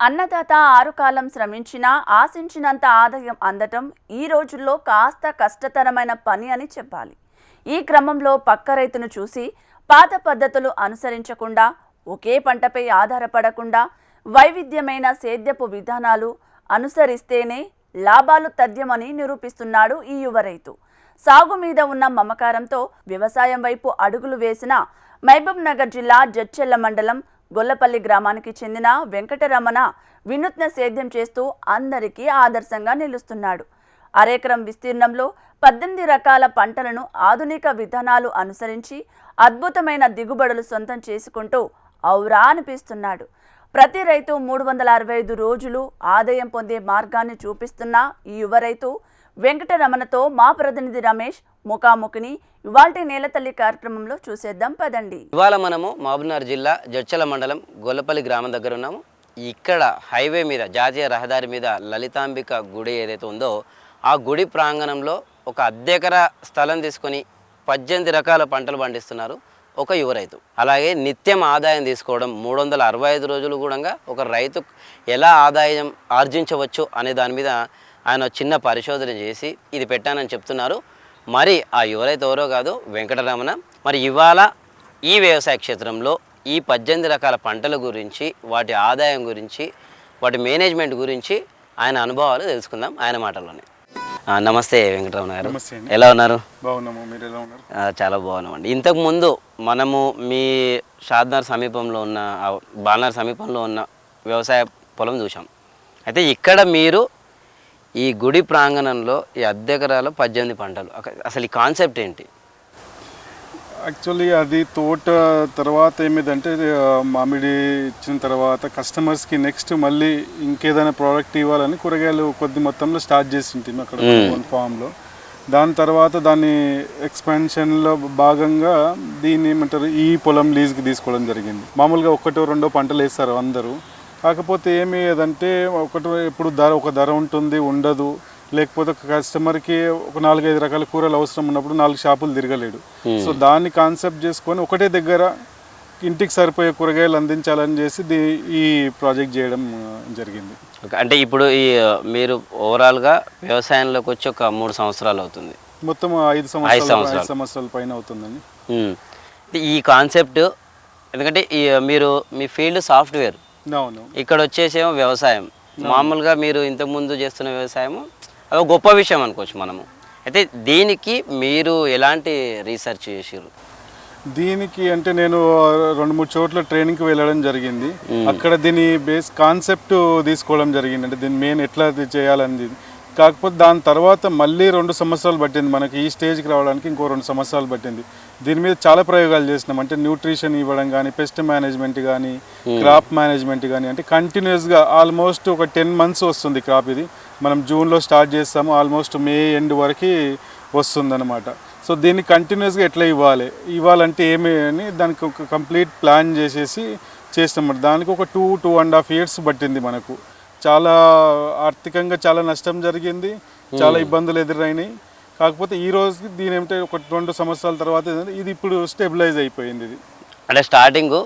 అన్నదాత ఆరుకాలం శ్రమించినా ఆశించినంత ఆదాయం అందటం ఈ రోజుల్లో కాస్త కష్టతరమైన పని అని చెప్పాలి. ఈ క్రమంలో పక్క రైతును చూసి పాత పద్ధతులు అనుసరించకుండా ఒకే పంటపై ఆధారపడకుండా వైవిధ్యమైన సేద్యపు విధానాలు అనుసరిస్తేనే లాభాలు తథ్యమని నిరూపిస్తున్నాడు ఈ యువ రైతు. సాగు మీద ఉన్న మమకారంతో వ్యవసాయం వైపు అడుగులు వేసిన మహబూబ్ నగర్ జిల్లా జడ్చెల్ల మండలం గొల్లపల్లి గ్రామానికి చెందిన వెంకటరమణ వినూత్న సేద్యం చేస్తూ అందరికీ ఆదర్శంగా నిలుస్తున్నాడు. అరెకరం విస్తీర్ణంలో పద్దెనిమిది రకాల పంటలను ఆధునిక విధానాలు అనుసరించి అద్భుతమైన దిగుబడులు సొంతం చేసుకుంటూ ఔరా అనిపిస్తున్నాడు. ప్రతి రైతు మూడు వందల అరవై ఐదు రోజులు ఆదాయం పొందే మార్గాన్ని చూపిస్తున్న ఈ యువ రైతు వెంకటరమణతో మా ప్రతినిధి రమేష్ ముఖాముఖిని ఇవాల్టి నేలతల్లి కార్యక్రమంలో చూసేద్దాం పదండి. ఇవాళ మనము మహబూబ్నగర్ జిల్లా జడ్చల మండలం గొల్లపల్లి గ్రామం దగ్గర ఉన్నాము. ఇక్కడ హైవే మీద జాతీయ రహదారి మీద లలితాంబిక గుడి ఏదైతే ఉందో ఆ గుడి ప్రాంగణంలో ఒక అద్దెకర స్థలం తీసుకొని పద్దెనిమిది రకాల పంటలు పండిస్తున్నారు ఒక యువ రైతు. అలాగే నిత్యం ఆదాయం తీసుకోవడం మూడు వందల అరవై ఐదు రోజులు కూడా ఒక రైతు ఎలా ఆదాయం ఆర్జించవచ్చు అనే దాని మీద ఆయన చిన్న పరిశోధన చేసి ఇది పెట్టానని చెప్తున్నారు. మరి ఆ యువ రైతు ఎవరో కాదు వెంకటరమణ మరి ఇవాళ ఈ వ్యవసాయ క్షేత్రంలో ఈ పద్దెనిమిది రకాల పంటల గురించి వాటి ఆదాయం గురించి వాటి మేనేజ్మెంట్ గురించి ఆయన అనుభవాలు తెలుసుకుందాం ఆయన మాటల్లోనే. నమస్తే వెంకటరమణ గారు. ఎలా ఉన్నారు? బాగున్నాము. మీరు ఎలా ఉన్నారు? చాలా బాగున్నామండి. ఇంతకు ముందు మనము మీ షాద్నర్ సమీపంలో ఉన్న బాల్నర్ సమీపంలో ఉన్న వ్యవసాయ పొలం చూసాం అయితే ఇక్కడ మీరు ఈ గుడి ప్రాంగణంలో ఈ అద్దెకరాలు పద్దెనిమిది పంటలు. అసలు ఈ కాన్సెప్ట్ ఏంటి? యాక్చువల్లీ అది తోట తర్వాత ఏమిటంటే మామిడి ఇచ్చిన తర్వాత కస్టమర్స్కి నెక్స్ట్ మళ్ళీ ఇంకేదైనా ప్రోడక్ట్ ఇవ్వాలని కూరగాయలు కొద్ది మొత్తంలో స్టార్ట్ చేసింటి అక్కడ. ఫామ్లో. దాని తర్వాత దాని ఎక్స్పాన్షన్లో భాగంగా దీన్ని ఏమంటారు ఈ పొలం లీజ్కి తీసుకోవడం జరిగింది. మామూలుగా ఒకటో రెండో పంటలు వేస్తారు అందరూ. కాకపోతే ఏమి ఏదంటే ఒకటి ఎప్పుడు ధర ఒక ధర ఉంటుంది ఉండదు. లేకపోతే ఒక కస్టమర్కి ఒక నాలుగైదు రకాల కూరలు అవసరం ఉన్నప్పుడు నాలుగు షాపులు తిరగలేడు. సో దాన్ని కాన్సెప్ట్ చేసుకొని ఒకటే దగ్గర ఇంటికి సరిపోయే కూరగాయలు అందించాలని చేసి ఈ ప్రాజెక్ట్ చేయడం జరిగింది. అంటే ఇప్పుడు ఈ మీరు ఓవరాల్గా వ్యవసాయంలోకి వచ్చి ఒక మూడు సంవత్సరాలు అవుతుంది. మొత్తం ఐదు సంవత్సరాలు సంవత్సరాలు. ఐదు సంవత్సరాల. పైన అవుతుందండి. ఈ కాన్సెప్ట్ ఎందుకంటే మీరు మీ ఫీల్డ్ సాఫ్ట్వేర్ ఇక్కడ వచ్చేసేమో వ్యవసాయం. మామూలుగా మీరు ఇంతకుముందు చేస్తున్న వ్యవసాయము అది గొప్ప విషయం అనుకోవచ్చు మనము. అయితే దీనికి మీరు ఎలాంటి రీసెర్చ్ చేసారు దీనికి అంటే నేను రెండు మూడు చోట్ల ట్రైనింగ్కి వెళ్ళడం జరిగింది. అక్కడ దీని బేస్ కాన్సెప్ట్ తీసుకోవడం జరిగింది. అంటే దీని మెయిన్ ఎట్లా చేయాలని కాకపోతే దాని తర్వాత మళ్ళీ రెండు సంవత్సరాలు పట్టింది. మనకి ఈ స్టేజ్కి రావడానికి ఇంకో రెండు సంవత్సరాలు పట్టింది. దీని మీద చాలా ప్రయోగాలు చేసినాం. అంటే న్యూట్రిషన్ ఇవ్వడం కానీ పెస్ట్ మేనేజ్మెంట్ కానీ క్రాప్ మేనేజ్మెంట్ కానీ అంటే కంటిన్యూస్గా ఆల్మోస్ట్ ఒక టెన్ మంత్స్ వస్తుంది క్రాప్ ఇది. మనం జూన్లో స్టార్ట్ చేస్తాము. ఆల్మోస్ట్ మే ఎండ్ వరకు వస్తుందన్నమాట. సో దీన్ని కంటిన్యూస్గా ఎట్లా ఇవ్వాలి? ఇవ్వాలంటే ఏమి అని దానికి ఒక కంప్లీట్ ప్లాన్ చేసేసి చేస్తాం దానికి ఒక two two and half years పట్టింది మనకు. చాలా ఆర్థికంగా చాలా నష్టం జరిగింది. చాలా ఇబ్బందులు ఎదురైనాయి. కాకపోతే ఈ రోజుకి దీని ఏమిటంటే ఒక రెండు సంవత్సరాల తర్వాత ఇది ఇప్పుడు స్టెబిలైజ్ అయిపోయింది ఇది. అంటే స్టార్టింగ్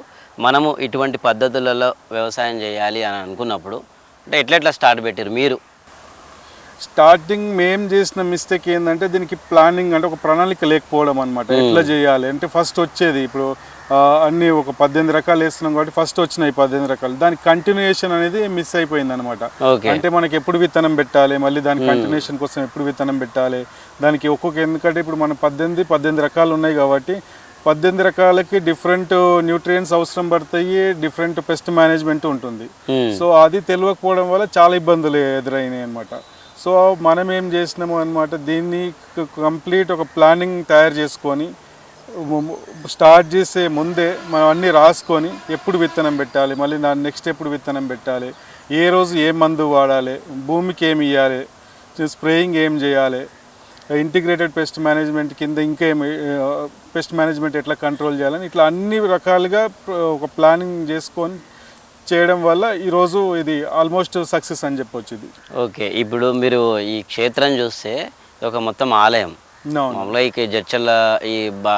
మనము ఇటువంటి పద్ధతులలో వ్యవసాయం చేయాలి అని అనుకున్నప్పుడు అంటే ఎట్లెట్లా స్టార్ట్ పెట్టారు మీరు? స్టార్టింగ్ మేం చేసిన మిస్టేక్ ఏంటంటే దీనికి ప్లానింగ్ అంటే ఒక ప్రణాళిక లేకపోవడం అనమాట ఎట్లా చేయాలి అంటే ఫస్ట్ వచ్చేది ఇప్పుడు అన్ని ఒక పద్దెనిమిది రకాలు వేస్తున్నాం కాబట్టి ఫస్ట్ వచ్చినాయి పద్దెనిమిది రకాలు. దాని కంటిన్యూషన్ అనేది మిస్ అయిపోయింది అనమాట అంటే మనకి ఎప్పుడు విత్తనం పెట్టాలి మళ్ళీ దాని కంటిన్యూషన్ కోసం ఎప్పుడు విత్తనం పెట్టాలి దానికి ఒక్కొక్క ఎందుకంటే ఇప్పుడు మన పద్దెనిమిది పద్దెనిమిది రకాలు ఉన్నాయి కాబట్టి పద్దెనిమిది రకాలకి డిఫరెంట్ న్యూట్రియంట్స్ అవసరం పడతాయి డిఫరెంట్ పెస్ట్ మేనేజ్మెంట్ ఉంటుంది. సో అది తెలియకపోవడం వల్ల చాలా ఇబ్బందులు ఎదురైనాయి అనమాట సో మనం ఏం చేసినాము అనమాట దీన్ని కంప్లీట్ ఒక ప్లానింగ్ తయారు చేసుకొని స్టార్ట్ చేసే ముందే మనం అన్నీ రాసుకొని ఎప్పుడు విత్తనం పెట్టాలి మళ్ళీ నా నెక్స్ట్ ఎప్పుడు విత్తనం పెట్టాలి ఏ రోజు ఏ మందు వాడాలి భూమికి ఏమి ఇవ్వాలి స్ప్రేయింగ్ ఏం చేయాలి ఇంటిగ్రేటెడ్ పెస్ట్ మేనేజ్మెంట్ కింద ఇంకేమి పెస్ట్ మేనేజ్మెంట్ ఎట్లా కంట్రోల్ చేయాలని ఇట్లా అన్ని రకాలుగా ఒక ప్లానింగ్ చేసుకొని చేయడం వల్ల ఈరోజు ఇది ఆల్మోస్ట్ సక్సెస్ అని చెప్పొచ్చు ఇది. ఓకే ఇప్పుడు మీరు ఈ క్షేత్రం చూస్తే ఒక మొత్తం ఆలయం. మామూలుగా ఈ జడ్చల్ల ఈ బా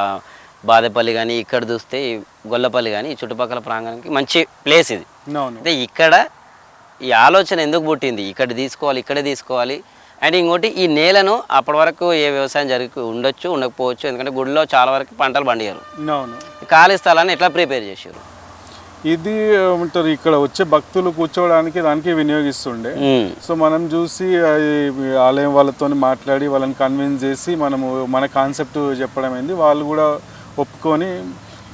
బాదేపల్లి కానీ ఇక్కడ చూస్తే ఈ గొల్లపల్లి కానీ ఈ చుట్టుపక్కల ప్రాంగణానికి మంచి ప్లేస్ ఇది. అయితే ఇక్కడ ఈ ఆలోచన ఎందుకు పుట్టింది? ఇక్కడ తీసుకోవాలి ఇక్కడే తీసుకోవాలి. అండ్ ఇంకోటి ఈ నేలను అప్పటి వరకు ఏ వ్యవసాయం జరిగి ఉండొచ్చు ఉండకపోవచ్చు. ఎందుకంటే గుడిలో చాలా వరకు పంటలు పండియారు ఖాళీ స్థలాన్ని ఎట్లా ప్రిపేర్ చేసారు ఇది ఏమంటారు ఇక్కడ వచ్చే భక్తులు కూర్చోవడానికి దానికి వినియోగిస్తుండే. సో మనం చూసి అది ఆలయం వాళ్ళతో మాట్లాడి వాళ్ళని కన్విన్స్ చేసి మనము మన కాన్సెప్ట్ చెప్పడం అయింది వాళ్ళు కూడా ఒప్పుకొని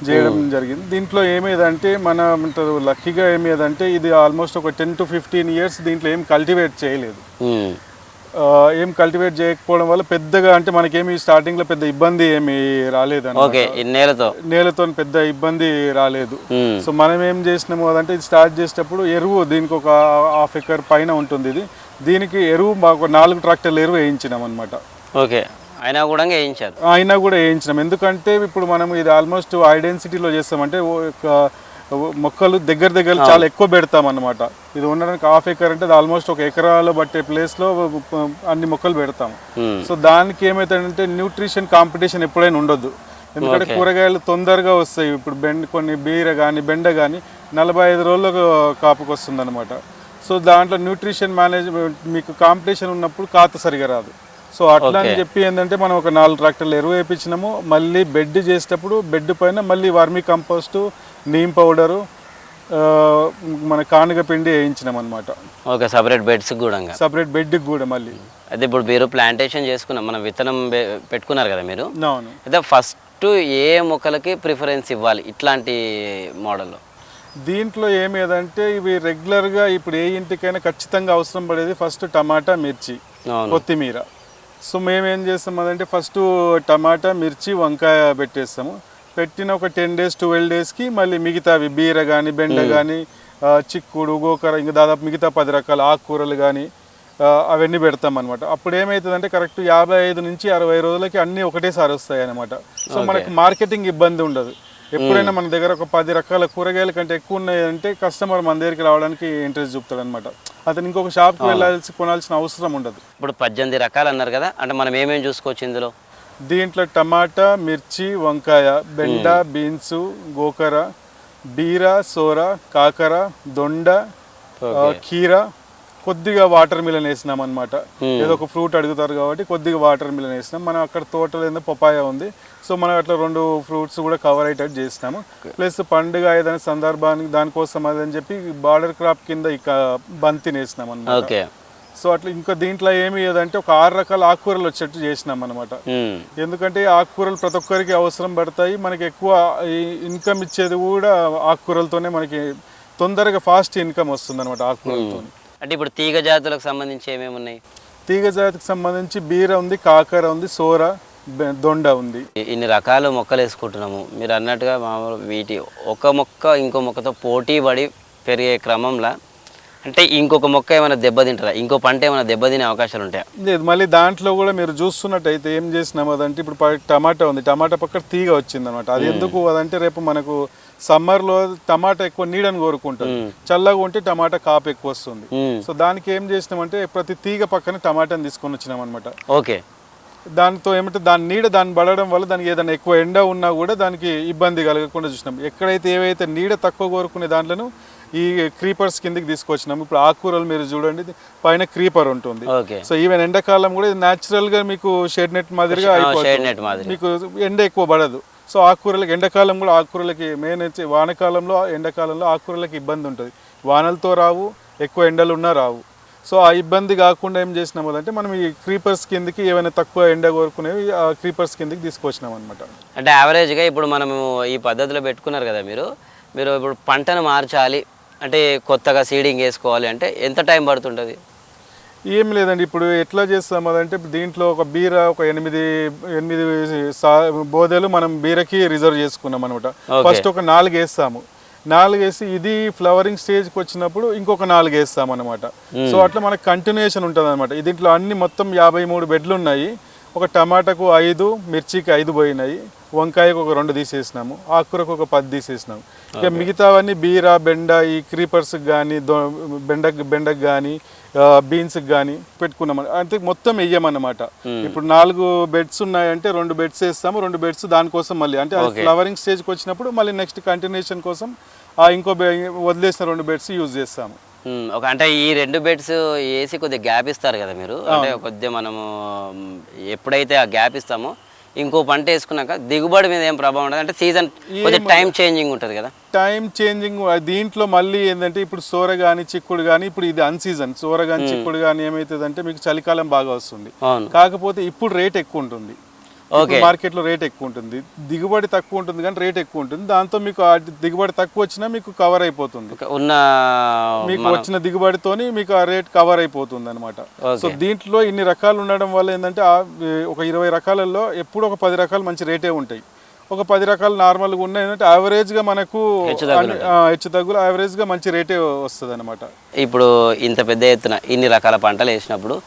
చేయడం జరిగింది. దీంట్లో ఏమేదంటే మన ఏమంటారు లక్కీగా ఏమేదంటే ఇది ఆల్మోస్ట్ ఒక టెన్ టు ఫిఫ్టీన్ ఇయర్స్ దీంట్లో ఏం కల్టివేట్ చేయలేదు. ఏం కల్టివేట్ చేయకపోవడం వల్ల పెద్దగా అంటే మనకేమి స్టార్టింగ్లో పెద్ద ఇబ్బంది ఏమి రాలేదు ఓకే నేలతో? నేలతో పెద్ద ఇబ్బంది రాలేదు. మ్మ్. సో మనం ఏం చేసినాము అదంటే ఇది స్టార్ట్ చేసేటప్పుడు ఎరువు దీనికి ఒక హాఫ్ ఎకర్ పైన ఉంటుంది ఇది. దీనికి ఎరువు మాకు నాలుగు ట్రాక్టర్ల ఎరువు వేయించినాం అనమాట ఓకే అయినా కూడా వేయించారు. అయినా కూడా వేయించినాం. ఎందుకంటే ఇప్పుడు మనం ఇది ఆల్మోస్ట్ ఐడెన్సిటీలో చేస్తామంటే ఒక మొక్కలు దగ్గర దగ్గర చాలా ఎక్కువ పెడతాం అనమాట ఇది ఉండడానికి హాఫ్ ఎకర్ అంటే ఆల్మోస్ట్ ఒక ఎకరాలో పట్టే ప్లేస్లో అన్ని మొక్కలు పెడతాం. సో దానికి ఏమవుతుందంటే న్యూట్రిషన్ కాంపిటీషన్ ఎప్పుడైనా ఉండదు ఎందుకంటే కూరగాయలు తొందరగా వస్తాయి. ఇప్పుడు బెండ కొన్ని బీర కానీ బెండ కానీ నలభై ఐదు రోజులకు కాపుకి వస్తుంది అనమాట సో దాంట్లో న్యూట్రిషన్ మేనేజ్మెంట్ మీకు కాంపిటీషన్ ఉన్నప్పుడు కాత సరిగా రాదు. సో అట్లా అని చెప్పి ఏంటంటే మనం ఒక నాలుగు ట్రాక్టర్లు ఎరువు వేయించినాము మళ్ళీ బెడ్ చేసేటప్పుడు బెడ్ పైన మళ్ళీ వర్మీ కంపోస్ట్ నీమ్ పౌడరు మన కానుగ పిండి వేయించినాం అనమాట ఓకే సపరేట్ బెడ్స్ కూడా సపరేట్ బెడ్కి కూడా మళ్ళీ. అయితే ఇప్పుడు మీరు ప్లాంటేషన్ చేసుకున్నాం మన విత్తనం పెట్టుకున్నారు కదా మీరు? అవును. అయితే ఫస్ట్ ఏ మొక్కలకి ప్రిఫరెన్స్ ఇవ్వాలి ఇట్లాంటి మోడల్లో దీంట్లో ఏమేదంటే ఇవి రెగ్యులర్గా ఇప్పుడు ఏ ఇంటికైనా ఖచ్చితంగా అవసరం పడేది ఫస్ట్ టమాటా మిర్చి కొత్తిమీర. సో మేము ఏం చేస్తాం అదంటే ఫస్ట్ టమాటా మిర్చి వంకాయ పెట్టేస్తాము. పెట్టిన ఒక టెన్ డేస్ ట్వెల్వ్ డేస్కి మళ్ళీ మిగతావి బీర కానీ బెండ కానీ చిక్కుడు గోకర ఇంకా దాదాపు మిగతా పది రకాల ఆకుకూరలు కానీ అవన్నీ పెడతాం అనమాట అప్పుడు ఏమవుతుందంటే కరెక్ట్ యాభై ఐదు నుంచి అరవై రోజులకి అన్నీ ఒకటేసారి వస్తాయి అనమాట సో మనకి మార్కెటింగ్ ఇబ్బంది ఉండదు. ఎప్పుడైనా మన దగ్గర ఒక పది రకాల కూరగాయల కంటే ఎక్కువ ఉన్నాయంటే కస్టమర్ మన దగ్గరికి రావడానికి ఇంట్రెస్ట్ చూపుతాడు అనమాట అతను ఇంకొక షాప్కి వెళ్ళాల్సి కొనాల్సిన అవసరం ఉండదు. ఇప్పుడు పద్దెనిమిది రకాలు అన్నారు కదా అంటే మనం ఏమేమి చూసుకోవచ్చు ఇందులో? దీంట్లో టమాటా మిర్చి వంకాయ బెండ బీన్స్ గోకర బీర సోర కాకర దొండ కీర కొద్దిగా వాటర్ మిలన్ వేసినాం అనమాట ఏదో ఒక ఫ్రూట్ అడుగుతారు కాబట్టి కొద్దిగా వాటర్ మిలన్ వేసినాం. మనం అక్కడ తోటలో ఏందో పపాయ ఉంది. సో మనం అట్లా రెండు ఫ్రూట్స్ కూడా కవర్ అయ్యేటట్టు చేసినాము. ప్లస్ పండుగ ఏదైనా సందర్భానికి దానికోసం అదని చెప్పి బార్డర్ క్రాప్ కింద ఇక బంతిని వేసినాం అనమాట సో అట్లా ఇంకా దీంట్లో ఏమి ఏదంటే ఒక ఆరు రకాల ఆకుకూరలు వచ్చేట్టు చేసినాం అనమాట. ఎందుకంటే ఆకుకూరలు ప్రతి ఒక్కరికి అవసరం పడతాయి. మనకి ఎక్కువ ఇన్కమ్ ఇచ్చేది కూడా ఆకుకూరలతోనే మనకి తొందరగా ఫాస్ట్ ఇన్కమ్ వస్తుంది అనమాట ఆకుకూరలతో అంటే ఇప్పుడు తీగ జాతులకు సంబంధించి ఏమేమి ఉన్నాయి? తీగ జాతికి సంబంధించి బీర ఉంది కాకర ఉంది సోర దొండ ఉంది. ఇన్ని రకాల మొక్కలు వేసుకుంటున్నాము. మీరు అన్నట్టుగా మామూలు వీటి ఒక మొక్క ఇంకో మొక్కతో పోటీ పడి పెరిగే క్రమంలో అంటే ఇంకొక మొక్క ఏమైనా దెబ్బతింటారా ఇంకో పంట ఏమైనా దెబ్బతినే అవకాశాలు ఉంటాయా? లేదు మళ్ళీ దాంట్లో కూడా మీరు చూస్తున్నట్టయితే ఏం చేసినాం అదంటే ఇప్పుడు టమాటా ఉంది. టమాటా పక్కన తీగ వచ్చింది అనమాట అది ఎందుకు అదంటే రేపు మనకు సమ్మర్లో టమాటా ఎక్కువ నీడని కోరుకుంటుంది చల్లగా ఉంటే టమాటా కాపు ఎక్కువ వస్తుంది. సో దానికి ఏం చేసినామంటే ప్రతి తీగ పక్కన టమాటాని తీసుకొని వచ్చినాం అనమాట ఓకే. దాంతో ఏమంటే దాని నీడ దాన్ని పడడం వల్ల దానికి ఏదైనా ఎక్కువ ఎండ ఉన్నా కూడా దానికి ఇబ్బంది కలగకుండా చూసినాం. ఎక్కడైతే ఏవైతే నీడ తక్కువ కోరుకునే దాంట్లోనూ ఈ క్రీపర్స్ కిందకి తీసుకొచ్చినాం ఇప్పుడు ఆకుకూరలు మీరు చూడండి పైన క్రీపర్ ఉంటుంది. సో ఈవెన్ ఎండాకాలం కూడా ఇది న్యాచురల్గా మీకు షేడ్ నెట్ మాదిరిగా షేడ్ అయిపోతుంది. నెట్ మాదిరి మీకు ఎండ ఎక్కువ పడదు. సో ఆకుకూరలకి ఎండాకాలం కూడా ఆకుకూరలకి మెయిన్ వచ్చి వానకాలంలో ఎండాకాలంలో ఆకుకూరలకి ఇబ్బంది ఉంటుంది. వానలతో రావు ఎక్కువ ఎండలు ఉన్నా రావు. సో ఆ ఇబ్బంది కాకుండా ఏం చేసినాం అంటే మనం ఈ క్రీపర్స్ కిందకి ఏమైనా తక్కువ ఎండ కోరుకునేవి ఆ క్రీపర్స్ కిందకి తీసుకొచ్చినాం అనమాట అంటే యావరేజ్గా ఇప్పుడు మనము ఈ పద్ధతిలో పెట్టుకున్నారు కదా మీరు? మీరు ఇప్పుడు పంటను మార్చాలి అంటే కొత్తగా సీడింగ్ వేసుకోవాలి అంటే ఎంత టైం పడుతుంటుంది? ఏం లేదండి ఇప్పుడు ఎట్లా చేస్తాం అదంటే దీంట్లో ఒక బీర ఒక ఎనిమిది ఎనిమిది సా బోదెలు మనం బీరకి రిజర్వ్ చేసుకున్నాం అనమాట. ఫస్ట్ ఒక నాలుగు వేస్తాము. నాలుగు వేసి ఇది ఫ్లవరింగ్ స్టేజ్కి వచ్చినప్పుడు ఇంకొక నాలుగు వేస్తాం అనమాట సో అట్లా మనకు కంటిన్యూషన్ ఉంటుంది అనమాట దీంట్లో అన్ని మొత్తం యాభై మూడు బెడ్లు ఉన్నాయి. ఒక టమాటాకు ఐదు మిర్చికి ఐదు పోయినాయి. వంకాయకు ఒక రెండు తీసేసినాము. ఆకుకూరకు ఒక పది తీసేసినాము. ఇక మిగతావన్నీ బీర బెండ ఈ క్రీపర్స్కి కానీ బెండ బెండకు కానీ బీన్స్కి కానీ పెట్టుకున్నాం. అంటే మొత్తం వెయ్యమన్నమాట ఇప్పుడు నాలుగు బెడ్స్ ఉన్నాయంటే రెండు బెడ్స్ వేస్తాము రెండు బెడ్స్ దానికోసం మళ్ళీ. అంటే ఫ్లవరింగ్ స్టేజ్కి వచ్చినప్పుడు మళ్ళీ నెక్స్ట్ కంటిన్యూషన్ కోసం ఆ ఇంకో వదిలేసిన రెండు బెడ్స్ యూజ్ చేస్తాము. ఒక అంటే ఈ రెండు బెడ్స్ వేసి కొద్దిగా గ్యాప్ ఇస్తారు కదా మీరు? అంటే కొద్దిగా మనము ఎప్పుడైతే ఆ గ్యాప్ ఇస్తామో ఇంకో పంట వేసుకున్నాక దిగుబడి మీద ఏం ప్రభావం ఉండదు. అంటే సీజన్ కొద్దిగా టైం చేంజింగ్ ఉంటుంది కదా. టైం చేంజింగ్ దీంట్లో మళ్ళీ ఏంటంటే ఇప్పుడు సోర కానీ చిక్కుడు కానీ ఇప్పుడు ఇది అన్ సీజన్ సోర కానీ చిక్కుడు కానీ ఏమవుతుందంటే మీకు చలికాలం బాగా వస్తుంది. కాకపోతే ఇప్పుడు రేట్ ఎక్కువ ఉంటుంది. మార్కెట్లో రేట్ ఎక్కువ ఉంటుంది. దిగుబడి తక్కువ ఉంటుంది కానీ రేట్ ఎక్కువ ఉంటుంది. దాంతో మీకు దిగుబడి తక్కువ వచ్చినా మీకు కవర్ అయిపోతుంది. ఉన్న మీకు వచ్చిన దిగుబడితోని మీకు ఆ రేట్ కవర్ అయిపోతుంది అనమాట. సో దీంట్లో ఇన్ని రకాలు ఉండడం వల్ల ఏంటంటే ఒక ఇరవై రకాలలో ఎప్పుడు ఒక పది రకాలు మంచి రేటే ఉంటాయి. ఒక పది రకాలు నార్మల్గా ఉన్నాయి ఏంటంటే యావరేజ్గా మనకు హెచ్చు తగ్గులు యావరేజ్గా మంచి రేటే వస్తుంది అనమాట ఇప్పుడు ఇంత పెద్ద ఎత్తున ఇన్ని రకాల పంటలు వేసినప్పుడు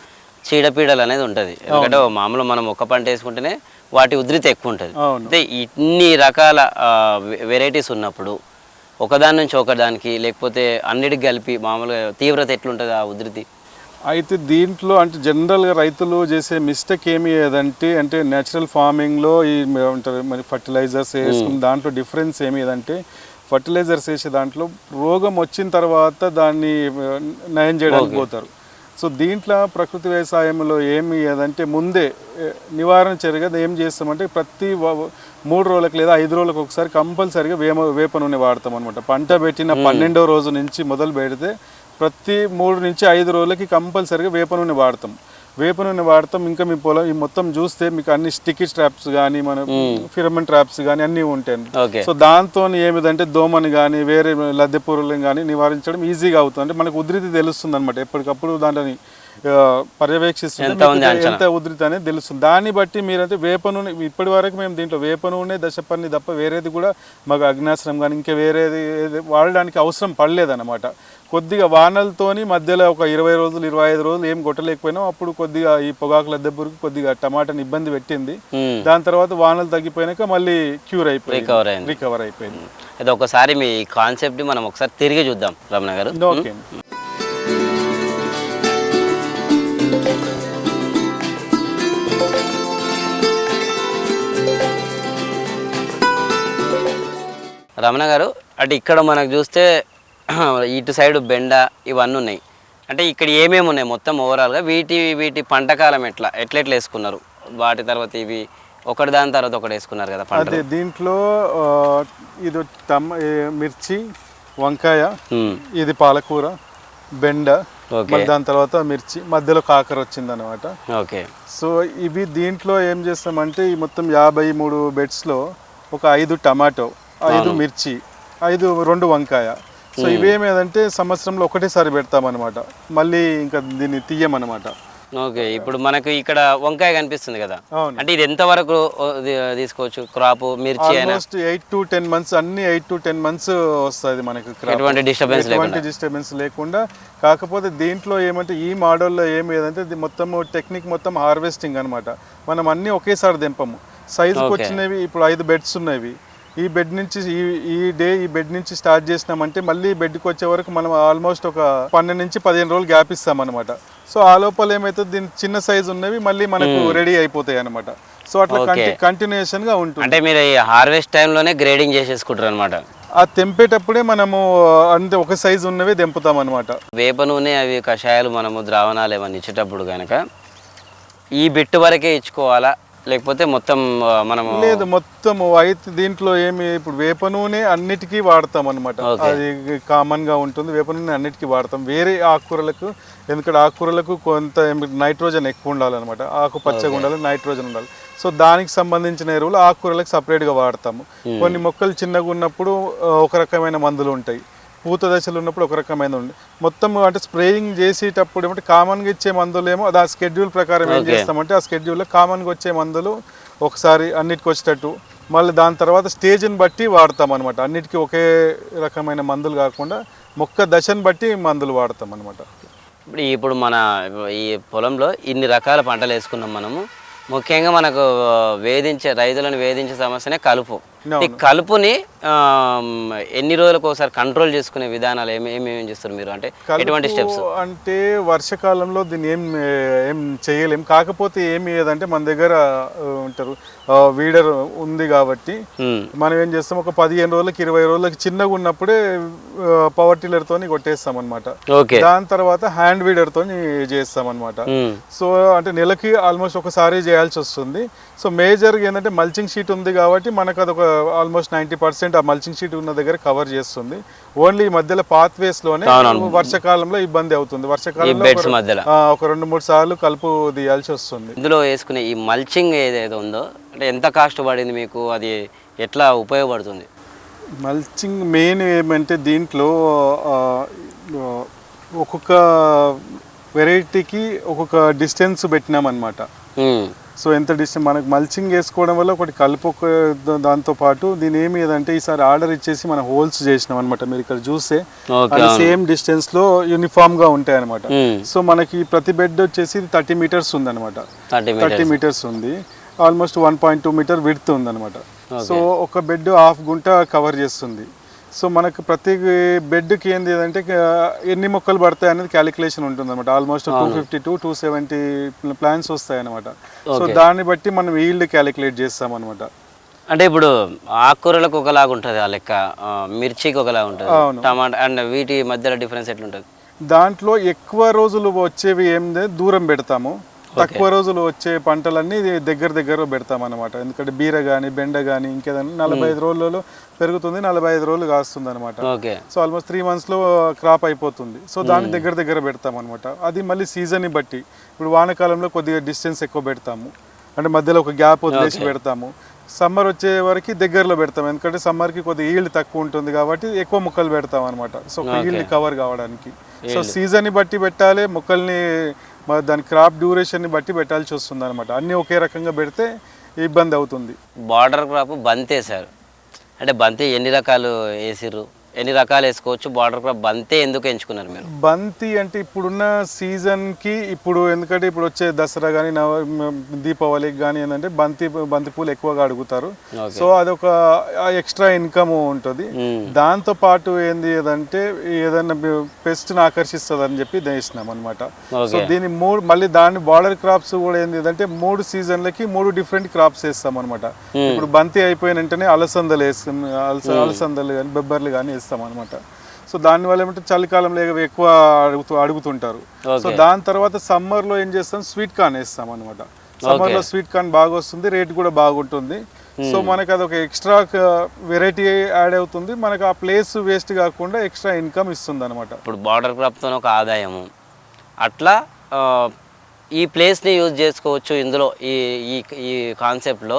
చీడపీడలు అనేది ఉంటుంది. ఎందుకంటే మామూలు మనం ఒక పంట వేసుకుంటేనే వాటి ఉధృతి ఎక్కువ ఉంటుంది. అయితే ఇన్ని రకాల వెరైటీస్ ఉన్నప్పుడు ఒకదాని నుంచి ఒకదానికి లేకపోతే అన్నిటికి కలిపి మామూలుగా తీవ్రత ఎట్లుంటుంది ఆ ఉధృతి? అయితే దీంట్లో అంటే జనరల్గా రైతులు చేసే మిస్టేక్ ఏమి ఏదంటే అంటే నేచురల్ ఫార్మింగ్లో ఈ ఉంటారు మరి ఫర్టిలైజర్స్ వేసుకున్న దాంట్లో డిఫరెన్స్ ఏమి ఏదంటే ఫర్టిలైజర్స్ వేసే దాంట్లో రోగం వచ్చిన తర్వాత దాన్ని నయం చేయడానికి పోతారు. సో దీంట్లో ప్రకృతి వ్యవసాయంలో ఏమి ఏదంటే ముందే నివారణ చర్యగా ఏం చేస్తామంటే ప్రతి మూడు రోజులకు లేదా ఐదు రోజులకు ఒకసారి కంపల్సరిగా వేమ వేప నూనె వాడతాం అనమాట పంట పెట్టిన పన్నెండో రోజు నుంచి మొదలు పెడితే ప్రతి మూడు నుంచి ఐదు రోజులకి కంపల్సరిగా వేప నూనె వాడతాం. వేప నూనె వాడతాం ఇంకా మీ పొలం ఈ మొత్తం చూస్తే మీకు అన్ని స్టిక్కీ ట్రాప్స్ కానీ మన ఫిరమెంట్ ట్రాప్స్ కానీ అన్నీ ఉంటాయి. సో దాంతో ఏమిదంటే దోమని కానీ వేరే లద్దె పురుగులను కానీ నివారించడం ఈజీగా అవుతుంది. అంటే మనకు ఉధృతి తెలుస్తుంది అనమాట ఎప్పటికప్పుడు దాంట్ని ఆ, పర్యవేక్షిస్తుంది ఎంత ఉధృతి అనేది తెలుస్తుంది. దాన్ని బట్టి మీరంటే వేప నూనె ఇప్పటి వరకు మేము దీంట్లో వేప నూనె దశపన్ని తప్ప వేరేది కూడా మాకు అగ్నాశ్రం కానీ ఇంకా వేరేది వాడడానికి అవసరం పడలేదన్నమాట. కొద్దిగా వానలతోని మధ్యలో ఒక ఇరవై రోజులు ఇరవై ఐదు రోజులు ఏం కొట్టలేకపోయినాం. అప్పుడు కొద్దిగా ఈ పొగాకు లద్దె పురుగు కొద్దిగా టమాటాని ఇబ్బంది పెట్టింది. దాని తర్వాత వానలు తగ్గిపోయినాక మళ్ళీ క్యూర్ అయిపోయింది. రికవర్ అయింది. రికవర్ అయిపోయింది. అయితే ఒకసారి మీ కాన్సెప్ట్ని మనం ఒకసారి తిరిగి చూద్దాం రమణ గారు. ఓకే. రమణ గారు అటు ఇక్కడ మనకు చూస్తే ఇటు సైడ్ బెండ ఇవన్నీ ఉన్నాయి. అంటే ఇక్కడ ఏమేమి ఉన్నాయి మొత్తం ఓవరాల్గా వీటి వీటి పంటకాలం ఎట్లా ఎట్లా? ఎట్లా వేసుకున్నారు? వాటి తర్వాత ఇవి ఒకటి దాని తర్వాత ఒకటి వేసుకున్నారు కదా పంట అదే దీంట్లో ఇది టమ ఏ, మిర్చి వంకాయ ఇది పాలకూర బెండ దాని తర్వాత మిర్చి మధ్యలో కాకర వచ్చింది అనమాట ఓకే. సో ఇవి దీంట్లో ఏం చేస్తామంటే ఈ మొత్తం యాభై మూడు బెడ్స్లో ఒక ఐదు టమాటో ఐదు మిర్చి ఐదు రెండు వంకాయ. సో ఇవేమేదంటే సంవత్సరంలో ఒకటేసారి పెడతామన్నమాట. మళ్ళీ ఇంకా దీన్ని తీయమన్నమాట ఓకే ఇప్పుడు మనకు ఇక్కడ వంకాయ కనిపిస్తుంది కదా. అంటే ఇది ఎంత వరకు తీసుకోవచ్చు? క్రాప్ మిర్చి almost eight to ten months అన్ని ఎయిట్ టు టెన్ మంత్స్ వస్తుంది మనకి. ఎటువంటి డిస్టర్బెన్స్ ఎటువంటి డిస్టర్బెన్స్ లేకుండా. కాకపోతే దీంట్లో ఏమంటే ఈ మోడల్లో ఏం ఏదంటే మొత్తం టెక్నిక్ మొత్తం హార్వెస్టింగ్ అన్నమాట. మనం అన్ని ఒకేసారి దింపము సైజుకి వచ్చినవి ఇప్పుడు ఐదు బెడ్స్ ఉన్నవి. ఈ బెడ్ నుంచి ఈ ఈ డే ఈ బెడ్ నుంచి స్టార్ట్ చేసినామంటే మళ్ళీ బెడ్కి వచ్చే వరకు మనం ఆల్మోస్ట్ ఒక పన్నెండు నుంచి పదిహేను రోజులు గ్యాప్ ఇస్తాం అనమాట సో ఆ లోపల ఏమైతే దీని చిన్న సైజు ఉన్నవి మళ్ళీ మనకు రెడీ అయిపోతాయి అనమాట సో అట్లా కంటిన్యూషన్గా ఉంటుంది. అంటే మీరు హార్వెస్ట్ టైంలోనే గ్రేడింగ్ చేసేసుకుంటారు అనమాట ఆ తెంపేటప్పుడే మనము అంతే ఒక సైజు ఉన్నవి తెంపుతాం అనమాట వేప నూనె అవి కషాయాలు మనము ద్రావణాలు ఏమన్నా ఇచ్చేటప్పుడు కనుక ఈ బిట్టు వరకే ఇచ్చుకోవాలా? లేకపోతే మొత్తం ఆ, మనము లేదు మొత్తం అయితే దీంట్లో ఏమి ఇప్పుడు వేప నూనె అన్నిటికీ వాడతాం అనమాట అది కామన్గా ఉంటుంది వేప నూనె అన్నిటికీ వాడతాం. వేరే ఆకుకూరలకు ఎందుకంటే ఆకుకూరలకు కొంత నైట్రోజన్ ఎక్కువ ఉండాలన్నమాట ఆకు పచ్చగా ఉండాలి నైట్రోజన్ ఉండాలి. సో దానికి సంబంధించిన ఎరువులు ఆకుకూరలకు separate గా వాడతాము కొన్ని మొక్కలు చిన్నగా ఉన్నప్పుడు ఒక రకమైన మందులు ఉంటాయి. పూత దశలో ఉన్నప్పుడు ఒక రకమైన ఉంది మొత్తం అంటే స్ప్రేయింగ్ చేసేటప్పుడు ఏమంటే కామన్గా ఇచ్చే మందులు ఏమో అది ఆ స్కెడ్యూల్ ప్రకారం ఏం చేస్తామంటే ఆ స్కెడ్యూల్లో కామన్గా వచ్చే మందులు ఒకసారి అన్నిటికి వచ్చేటట్టు. మళ్ళీ దాని తర్వాత స్టేజ్ని బట్టి వాడతాం అనమాట అన్నిటికీ ఒకే రకమైన మందులు కాకుండా మొక్క దశను బట్టి మందులు వాడతాం అనమాట ఇప్పుడు ఇప్పుడు మన ఈ పొలంలో ఇన్ని రకాల పంటలు వేసుకున్నాం మనము. ముఖ్యంగా మనకు వేధించే రైతులను వేధించే సమస్యనే కలుపు. ఈ కలుపుని ఎన్ని రోజులకు ఒకసారి కంట్రోల్ చేసుకునే విధానాలు ఏమి ఏమేమి చేస్తారు మీరు? అంటే ఎటువంటి స్టెప్స్ అంటే వర్షకాలంలో దీన్ని ఏం ఏం చేయలేం. కాకపోతే ఏమి ఏదంటే మన దగ్గర ఉంటారు వీడర్ ఉంది కాబట్టి మనం ఏం చేస్తాం? ఒక పదిహేను రోజులకి ఇరవై రోజులకి చిన్నగా ఉన్నప్పుడే పవర్ టిల్లర్తో కొట్టేస్తాం అనమాట దాని తర్వాత హ్యాండ్ వీడర్తో చేస్తాం అనమాట సో అంటే నెలకి ఆల్మోస్ట్ ఒకసారి చేయాల్సి వస్తుంది. సో మేజర్గా ఏంటంటే మల్చింగ్ షీట్ ఉంది కాబట్టి మనకు అదొక ఆల్మోస్ట్ నైంటీ పర్సెంట్ ఆ మల్చింగ్ షీట్ ఉన్న దగ్గర కవర్ చేస్తుంది. ఓన్లీ ఈ మధ్యలో పాత్లోనే వర్షాకాలంలో ఇబ్బంది అవుతుంది. వర్షాకాలంలో ఒక- రెండు మూడు సార్లు కలుపు తీయాల్సి వస్తుంది. ఇందులో వేసుకునే ఈ మల్చింగ్ ఏదైతే ఉందో అంటే ఎంత కాస్ట్ పడింది మీకు? అది ఎట్లా ఉపయోగపడుతుంది? మల్చింగ్ మెయిన్ ఏమంటే దీంట్లో ఒక్కొక్క వెరైటీకి ఒక్కొక్క డిస్టెన్స్ పెట్టినామన్నమాట. సో ఎంత డిస్టెన్స్ మనకు మల్చింగ్ వేసుకోవడం వల్ల ఒకటి కలుపు దాంతో పాటు దీని ఏమి ఏదంటే ఈసారి ఆర్డర్ ఇచ్చేసి మనం హోల్స్ చేసినాం అనమాట మీరు ఇక్కడ చూస్తే సేమ్ డిస్టెన్స్లో యూనిఫామ్గా ఉంటాయి అనమాట. సో మనకి ప్రతి బెడ్ వచ్చేసి థర్టీ మీటర్స్ ఉంది అనమాట థర్టీ మీటర్స్. ఉంది. Almost one point two metre width ఉంది అనమాట సో ఒక బెడ్ హాఫ్ గుంట కవర్ చేస్తుంది. సో మనకు ప్రతి బెడ్కి ఏంది అంటే ఎన్ని మొక్కలు పడతాయి అనేది క్యాలిక్యులేషన్ ఉంటుంది అనమాట almost two fifty to two seventy plants వస్తాయి అనమాట సో దాన్ని బట్టి మనం ఈల్డ్ క్యాలిక్యులేట్ చేస్తాం అనమాట అంటే ఇప్పుడు ఆకుకూరలకు ఒకలాగా ఉంటుంది ఆ లెక్క మిర్చికి ఒకలాగా ఉంటుంది. టమాటా అండ్ వీటి మధ్యలో డిఫరెన్స్ ఎట్లుంటుంది? దాంట్లో ఎక్కువ రోజులు వచ్చేవి ఏం లేదు, దూరం పెడతాము. తక్కువ రోజులు వచ్చే పంటలన్నీ దగ్గర దగ్గర పెడతాం అనమాట ఎందుకంటే బీర కానీ బెండ కానీ ఇంకేదైనా నలభై ఐదు రోజులలో పెరుగుతుంది నలభై ఐదు రోజులు కాస్తుంది అనమాట సో ఆల్మోస్ట్ త్రీ మంత్స్లో క్రాప్ అయిపోతుంది. సో దాన్ని దగ్గర దగ్గర పెడతాం అనమాట అది మళ్ళీ సీజన్ని బట్టి. ఇప్పుడు వానాకాలంలో కొద్దిగా డిస్టెన్స్ ఎక్కువ పెడతాము. అంటే మధ్యలో ఒక గ్యాప్ వదిలేసి పెడతాము. సమ్మర్ వచ్చే వరకు దగ్గరలో పెడతాం ఎందుకంటే సమ్మర్కి కొద్దిగా ఈల్డ్ తక్కువ ఉంటుంది కాబట్టి ఎక్కువ ముక్కలు పెడతాం అనమాట సో ఈల్డ్ కవర్ కావడానికి. సో సీజన్ని బట్టి పెట్టాలి మొక్కల్ని దాని క్రాప్ డ్యూరేషన్ని బట్టి పెట్టాల్సి వస్తుంది అనమాట అన్నీ ఒకే రకంగా పెడితే ఇబ్బంది అవుతుంది. బార్డర్ క్రాప్ బంతి వేసారు అంటే బంతి ఎన్ని రకాలు వేసిర్రు? ఎన్ని రకాలు వేసుకోవచ్చు? బార్డర్ క్రాప్ బంతే ఎందుకు ఎంచుకున్నారు మీరు? బంతి అంటే ఇప్పుడున్న సీజన్కి ఇప్పుడు ఎందుకంటే ఇప్పుడు వచ్చే దసరా కానీ నవ దీపావళికి కానీ ఏంటంటే బంతి బంతి పూలు ఎక్కువగా అడుగుతారు. సో అదొక ఎక్స్ట్రా ఇన్కమ్ ఉంటుంది. దాంతో పాటు ఏంది ఏదంటే ఏదైనా పెస్ట్ని ఆకర్షిస్తుంది అని చెప్పి వేసినాం అనమాట సో దీని మూడు మళ్ళీ దాని బార్డర్ క్రాప్స్ కూడా ఏంది ఏదంటే మూడు సీజన్లకి మూడు డిఫరెంట్ క్రాప్స్ వేస్తాం అనమాట ఇప్పుడు బంతి అయిపోయిన వెంటనే అలసందలు వేస్తాం అలస అలసందలు కానీ బొబ్బర్లు కానీ వేస్తాం అనమాట సో దానివల్ల ఏమంటే చలికాలంలో ఎక్కువ అడుగుతూ అడుగుతుంటారు. సో దాని తర్వాత సమ్మర్లో ఏం చేస్తాం? స్వీట్ కార్న్ వేస్తాం అనమాట సమ్మర్లో స్వీట్ కార్న్ బాగా వస్తుంది రేట్ కూడా బాగుంటుంది. సో మనకి అదొక ఎక్స్ట్రా వెరైటీ యాడ్ అవుతుంది. మనకి ఆ ప్లేస్ వేస్ట్ కాకుండా ఎక్స్ట్రా ఇన్కమ్ ఇస్తుంది అనమాట ఇప్పుడు బార్డర్ క్రాప్తో ఒక ఆదాయము. అట్లా ఈ ప్లేస్ని యూజ్ చేసుకోవచ్చు ఇందులో ఈ ఈ ఈ కాన్సెప్ట్లో.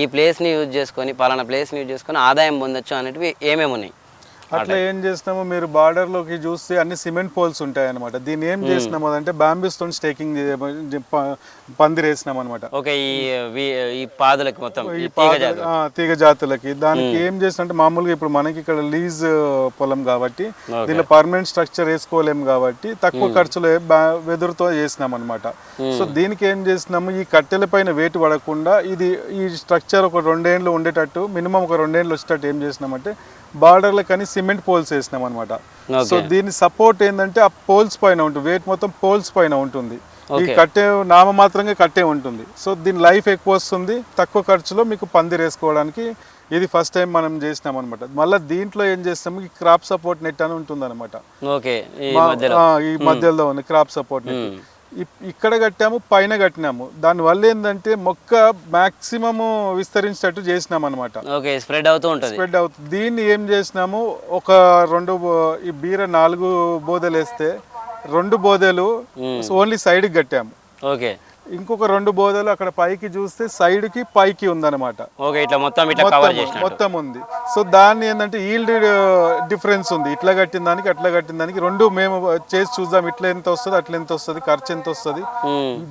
ఈ ప్లేస్ని యూజ్ చేసుకొని పలానా ప్లేస్ని యూజ్ చేసుకొని ఆదాయం పొందొచ్చు అనేటివి ఏమేమి ఉన్నాయి? అట్లా ఏం చేసినాము? మీరు బార్డర్లోకి చూస్తే అన్ని సిమెంట్ పోల్స్ ఉంటాయి అనమాట దీన్ని ఏం చేసినాము అంటే బాంబీస్తో స్టేకింగ్ పందిరి వేసినాం అనమాట ఈ పాదులకి మొత్తం తీగ జాతులకి. దానికి ఏం చేసినంటే మామూలుగా ఇప్పుడు మనకి ఇక్కడ లీజ్ పొలం కాబట్టి దీనిలో పర్మనెంట్ స్ట్రక్చర్ వేసుకోలేము కాబట్టి తక్కువ ఖర్చులో వెదురుతో చేసినాం అనమాట సో దీనికి ఏం చేసినాము? ఈ కట్టెల పైన వేటు పడకుండా ఇది ఈ స్ట్రక్చర్ ఒక రెండేళ్ళు ఉండేటట్టు మినిమం ఒక రెండేళ్ళు వచ్చేటట్టు ఏం చేసినామంటే బార్డర్లో కానీ సిమెంట్ పోల్స్ వేసినాం అనమాట సో దీని సపోర్ట్ ఏంటంటే ఆ పోల్స్ పైన ఉంటుంది. వెయిట్ మొత్తం పోల్స్ పైన ఉంటుంది. ఈ కట్టే నామమాత్రంగా కట్టే ఉంటుంది. సో దీని లైఫ్ ఎక్కువ వస్తుంది. తక్కువ ఖర్చులో మీకు పందిరి వేసుకోవడానికి ఇది ఫస్ట్ టైం మనం చేసినాం అనమాట మళ్ళీ దీంట్లో ఏం చేస్తాము ఈ క్రాప్ సపోర్ట్ నెట్ అని ఉంటుంది అనమాట ఈ మధ్యలో. ఉంది క్రాప్ సపోర్ట్ నెట్. ఇక్కడ కట్టాము పైన కట్టినాము. దానివల్ల ఏంటంటే మొక్క మాక్సిమము విస్తరించేటట్టు చేసినాం అనమాట ఓకే స్ప్రెడ్ అవుతూ ఉంటుంది. స్ప్రెడ్ అవుతుంది దీన్ని ఏం చేసినాము ఒక రెండు ఈ బీర నాలుగు బోదెలు వేస్తే రెండు బోదెలు ఓన్లీ సైడ్కి కట్టాము. ఓకే. ఇంకొక రెండు బోదెలు అక్కడ పైకి చూస్తే సైడ్కి పైకి ఉందన్నమాట. ఓకే ఇట్లా మొత్తం ఇట్లా కవర్ మొత్తం ఉంది. సో దాన్ని ఏంటంటే ఈల్డ్ డిఫరెన్స్ ఉంది. ఇట్లా కట్టిన దానికి అట్లా కట్టిన దానికి రెండు మేము చేసి చూద్దాం. ఇట్లా ఎంత వస్తుంది అట్లా ఎంత వస్తుంది ఖర్చు ఎంత వస్తుంది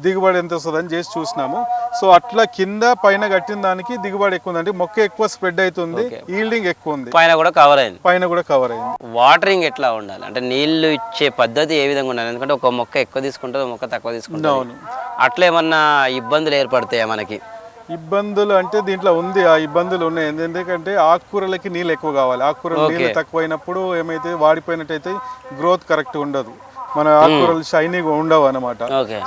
దిగుబడి ఎంత వస్తుంది అని చేసి చూసినాము. సో అట్లా కింద పైన కట్టిన దానికి దిగుబడి ఎక్కువ ఉంది. అంటే మొక్క ఎక్కువ స్ప్రెడ్ అవుతుంది ఈల్డింగ్ ఎక్కువ ఉంది. పైన కూడా కవర్ అయింది. పైన కూడా కవర్ అయింది. వాటరింగ్ ఎట్లా ఉండాలి? అంటే నీళ్ళు ఇచ్చే పద్ధతి ఏ విధంగా ఉండాలి? ఎందుకంటే ఒక మొక్క ఎక్కువ తీసుకుంటుంది ఒక మొక్క తక్కువ తీసుకుంటుంది. అవును. అట్లా ఏమన్నా ఇబ్బందులు ఏర్పడతాయా మనకి? ఇబ్బందులు అంటే దీంట్లో ఉంది ఆ ఇబ్బందులు ఉన్నాయి. ఎందుకంటే ఆకుకూరలకి నీళ్ళు ఎక్కువ కావాలి. ఆకుకూరలు నీళ్ళు తక్కువైనప్పుడు ఏమైతే వాడిపోయినట్టయితే గ్రోత్ కరెక్ట్ ఉండదు. మన ఆకుకూరలు షైనీగా ఉండవు అనమాట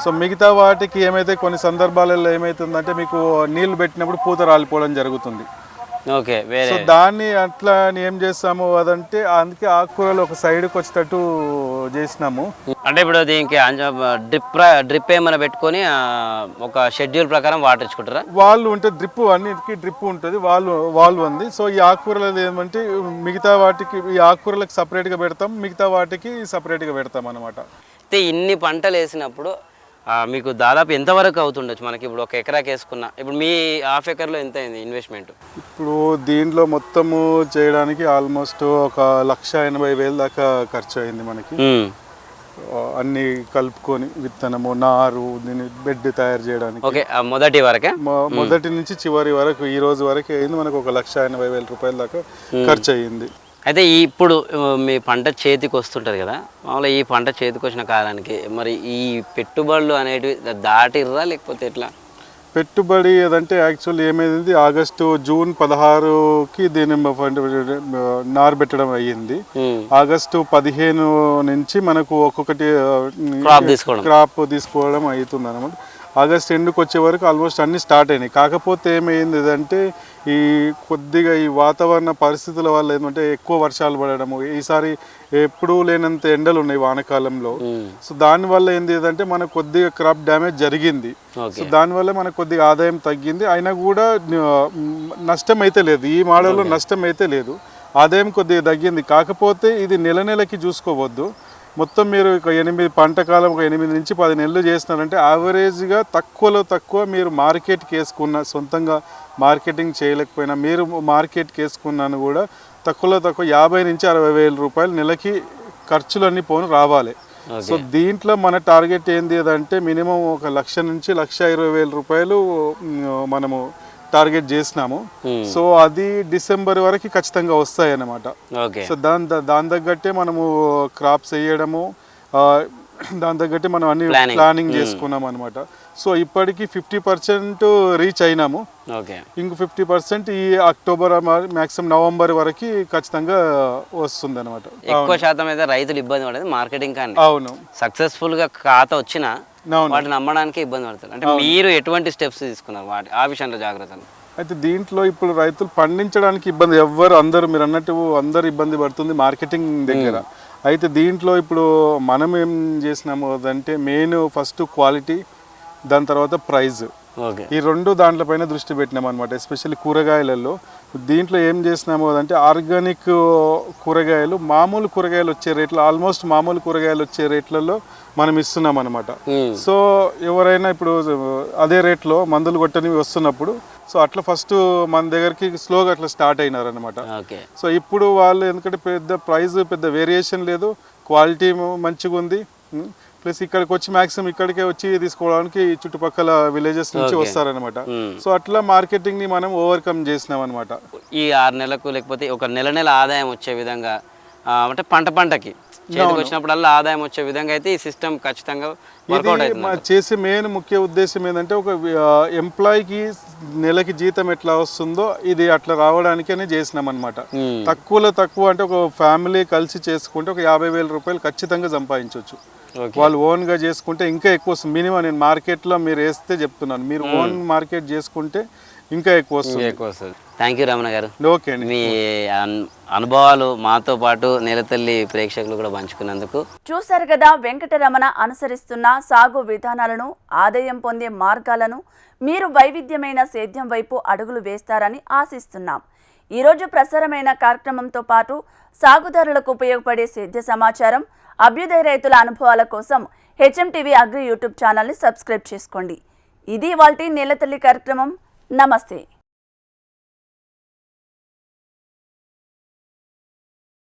సో మిగతా వాటికి ఏమైతే కొన్ని సందర్భాలలో ఏమైతుందంటే మీకు నీళ్ళు పెట్టినప్పుడు పూత రాలిపోవడం జరుగుతుంది. ఓకే వేరే. సో దాన్ని అట్లా ఏం చేస్తాము అదంటే అందుకే ఆకుకూరలు ఒక సైడ్కి వచ్చేటట్టు చేసినాము. అంటే ఇప్పుడు దీనికి డ్రిప్ డ్రిప్ ఏమైనా పెట్టుకొని ఒక షెడ్యూల్ ప్రకారం వాటర్ ఇచ్చుకుంటారా వాళ్ళు ఉంటే డ్రిప్ అన్నిటికీ డ్రిప్ ఉంటుంది వాళ్ళు వాళ్ళు ఉంది. సో ఈ ఆకుకూరలు ఏమంటే మిగతా వాటికి ఈ ఆకుకూరలకు సపరేట్గా పెడతాం మిగతా వాటికి సపరేట్గా పెడతాం అనమాట అయితే ఇన్ని పంటలు వేసినప్పుడు మీకు దాదాపు ఎంతవరకు అవుతుండొచ్చు? మనకి ఇప్పుడు ఒక ఎకరాకి వేసుకున్న ఇప్పుడు మీ హాఫ్ ఎకర్లో ఎంత అయింది ఇన్వెస్ట్మెంట్? ఇప్పుడు దీంట్లో మొత్తము చేయడానికి ఆల్మోస్ట్ ఒక లక్ష ఎనభై వేల దాకా ఖర్చు అయింది మనకి అన్ని కలుపుకొని విత్తనము నారు దీని బెడ్ తయారు చేయడానికి. ఓకే మొదటి వరకే? మొదటి నుంచి చివరి వరకు ఈ రోజు వరకు అయింది మనకు ఒక లక్ష ఎనభై వేల రూపాయల దాకా ఖర్చు అయ్యింది అయితే ఈ ఇప్పుడు మీ పంట చేతికి వస్తుంటుంది కదా? మామూలుగా ఈ పంట చేతికి వచ్చిన కాలానికి మరి ఈ పెట్టుబడులు అనేటివి దాటిర్రా లేకపోతే ఎట్లా? పెట్టుబడి ఏదంటే యాక్చువల్ ఏమైంది? ఆగస్టు జూన్ పదహారుకి దీని మ- ఫండ్- నారు పెట్టడం అయ్యింది. ఆగస్టు పదిహేను నుంచి మనకు ఒక్కొక్కటి. క్రాప్ తీసుకోవడం. అవుతుంది అనమాట ఆగస్ట్ ఎండుకి వచ్చే వరకు ఆల్మోస్ట్ అన్ని స్టార్ట్ అయినాయి. కాకపోతే ఏమైంది అంటే ఈ కొద్దిగా ఈ వాతావరణ పరిస్థితుల వల్ల ఏంటంటే ఎక్కువ వర్షాలు పడడము ఈసారి ఎప్పుడూ లేనంత ఎండలు ఉన్నాయి వానకాలంలో. సో దానివల్ల ఏంది అంటే మనకు కొద్దిగా క్రాప్ డ్యామేజ్ జరిగింది. సో దానివల్ల మనకు కొద్దిగా ఆదాయం తగ్గింది. అయినా కూడా నష్టం అయితే లేదు. ఈ మోడల్లో నష్టం అయితే లేదు. ఆదాయం కొద్దిగా తగ్గింది. కాకపోతే ఇది నెల నెలకి చూసుకోవద్దు. మొత్తం మీరు ఒక ఎనిమిది పంట కాలం ఒక ఎనిమిది నుంచి పది నెలలు చేస్తున్నారంటే యావరేజ్గా తక్కువలో తక్కువ మీరు మార్కెట్కి వేసుకున్న సొంతంగా మార్కెటింగ్ చేయలేకపోయినా మీరు మార్కెట్కి వేసుకున్నాను కూడా తక్కువలో తక్కువ యాభై నుంచి అరవై వేల రూపాయలు నెలకి ఖర్చులన్నీ పోను రావాలి. సో దీంట్లో మన టార్గెట్ ఏంది అంటే మినిమం ఒక లక్ష నుంచి లక్ష ఇరవై వేల రూపాయలు మనము టార్గెట్ చేసినాము. సో అది డిసెంబర్ వరకు ఖచ్చితంగా వస్తాయి అన్నమాట సో దాని దాని తగ్గట్టే మనము క్రాప్స్ వేయడము దాని తగ్గట్టే మనం అన్ని. ప్లానింగ్ చేసుకున్నాం అనమాట సో ఇప్పటికి ఫిఫ్టీ పర్సెంట్ రీచ్ అయినాము. ఇంక ఫిఫ్టీ పర్సెంట్ ఈ అక్టోబర్ మ్యాక్సిమం నవంబర్ వరకు ఖచ్చితంగా వస్తుంది అనమాట ఎక్కువ శాతం అయితే రైతులు ఇబ్బంది పడేది మార్కెటింగ్ కానీ అవును. సక్సెస్ఫుల్గా ఖాతా వచ్చినా వాటిని అమ్మడానికి ఇబ్బంది పడతారు. అంటే మీరు ఎటువంటి స్టెప్స్ తీసుకున్నారు వాటి ఆ విషయంలో జాగ్రత్తలు అయితే దీంట్లో ఇప్పుడు రైతులు పండించడానికి ఇబ్బంది ఎవ్వరు అందరూ మీరు అన్నట్టు అందరు ఇబ్బంది పడుతుంది మార్కెటింగ్ దగ్గర. అయితే దీంట్లో ఇప్పుడు మనం ఏం చేసినాము అంటే మెయిన్ ఫస్ట్ క్వాలిటీ దాని తర్వాత ప్రైజ్ ఈ రెండు దాంట్లపైన దృష్టి పెట్టినాం అనమాట ఎస్పెషల్లీ కూరగాయలలో. దీంట్లో ఏం చేసినాము అంటే ఆర్గానిక్ కూరగాయలు మామూలు కూరగాయలు వచ్చే రేట్లు ఆల్మోస్ట్ మామూలు కూరగాయలు వచ్చే రేట్లలో మనం ఇస్తున్నాం అనమాట సో ఎవరైనా ఇప్పుడు అదే రేట్లో మందులు కొట్టనివి వస్తున్నప్పుడు సో అట్లా ఫస్ట్ మన దగ్గరికి స్లోగా అట్లా స్టార్ట్ అయినారనమాట సో ఇప్పుడు వాళ్ళు ఎందుకంటే పెద్ద ప్రైస్ పెద్ద వేరియేషన్ లేదు క్వాలిటీ మంచిగా ఉంది ప్లస్ ఇక్కడికి వచ్చి మాక్సిమం ఇక్కడికే వచ్చి తీసుకోవడానికి చుట్టుపక్కల విలేజెస్ నుంచి వస్తారనమాట సో అట్లా మార్కెటింగ్ని మనం ఓవర్కమ్ చేసినాం అనమాట ఈ ఆరు నెలలకు లేకపోతే ఒక నెల నెల ఆదాయం వచ్చే విధంగా అంటే పంట పంటకి చేతికి వచ్చినప్పుడల్లా ఆదాయం వచ్చే విధంగా అయితే ఈ సిస్టమ్ ఖచ్చితంగా చేసే మెయిన్ ముఖ్య ఉద్దేశం ఏంటంటే ఒక ఎంప్లాయీకి నెలకి జీతం ఎట్లా వస్తుందో ఇది అట్లా రావడానికనే చేసినాం అనమాట. తక్కువలో తక్కువ అంటే ఒక ఫ్యామిలీ కలిసి చేసుకుంటే ఒక యాభై వేల రూపాయలు ఖచ్చితంగా సంపాదించవచ్చు వాళ్ళు ఓన్గా చేసుకుంటే ఇంకా ఎక్కువ వస్తుంది. మినిమం నేను మార్కెట్లో మీరు వేస్తే చెప్తున్నాను. మీరు ఓన్ మార్కెట్ చేసుకుంటే ఇంకా ఎక్కువ వస్తుంది. ఎక్కువ వస్తుంది. థ్యాంక్ యూ రమణ గారు. ఓకే మీ అన్- అనుభవాలు మాతో పాటు నేలతల్లి ప్రేక్షకులు కూడా పంచుకున్నందుకు. చూశారు కదా వెంకటరమణ అనుసరిస్తున్న సాగు విధానాలను ఆదాయం పొందే మార్గాలను మీరు వైవిధ్యమైన సేద్యం వైపు అడుగులు వేస్తారని ఆశిస్తున్నాం. ఈరోజు ప్రసారమైన కార్యక్రమంతో పాటు సాగుదారులకు ఉపయోగపడే సేద్య సమాచారం అభ్యుదయ రైతుల అనుభవాల కోసం హెచ్ఎంటీవీ అగ్రి యూట్యూబ్ ఛానల్ని సబ్స్క్రైబ్ చేసుకోండి. ఇది వాళ్ళ నేలతల్లి కార్యక్రమం. నమస్తే.